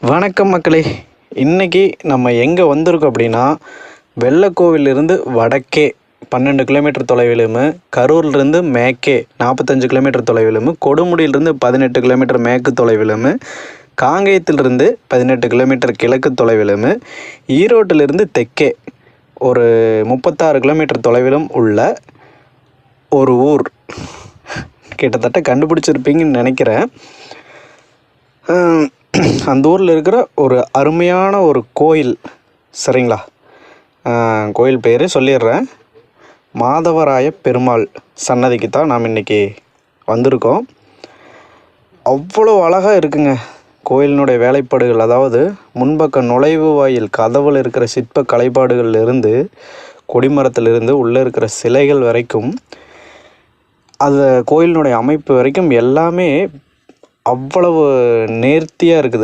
வணக்கம் மக்களே. இன்றைக்கி நம்ம எங்கே வந்திருக்கோம் அப்படின்னா வெள்ளக்கோவிலிருந்து வடக்கே பன்னெண்டு கிலோமீட்டர் தொலைவிலும் கரூர்லேருந்து மேற்கே நாற்பத்தஞ்சு கிலோமீட்டர் தொலைவிலும் கொடுமுடியிலிருந்து பதினெட்டு கிலோமீட்டர் மேற்கு தொலைவிலும் காங்கேயத்திலிருந்து பதினெட்டு கிலோமீட்டர் கிழக்கு தொலைவிலும் ஈரோட்டிலிருந்து தெற்கே ஒரு முப்பத்தாறு கிலோமீட்டர் தொலைவிலும் உள்ள ஒரு ஊர். கிட்டத்தட்ட கண்டுபிடிச்சிருப்பீங்கன்னு நினைக்கிறேன். அந்த ஊரில் இருக்கிற ஒரு அருமையான ஒரு கோயில் சரிங்களா? கோயில் பேர் சொல்லிடுறேன். மாதவராய பெருமாள் சன்னதிக்கு தான் நாம் இன்றைக்கி வந்திருக்கோம். அவ்வளோ அழகாக இருக்குங்க கோயிலினுடைய வேலைப்பாடுகள். அதாவது முன்பக்க நுழைவு வாயில் கதவில் இருக்கிற சிற்ப கலைப்பாடுகள்ல இருந்து கொடிமரத்திலிருந்து உள்ளே இருக்கிற சிலைகள் வரைக்கும் அந்த கோயிலினுடைய அமைப்பு வரைக்கும் எல்லாமே அவ்வளவு நேர்த்தியாக இருக்குது.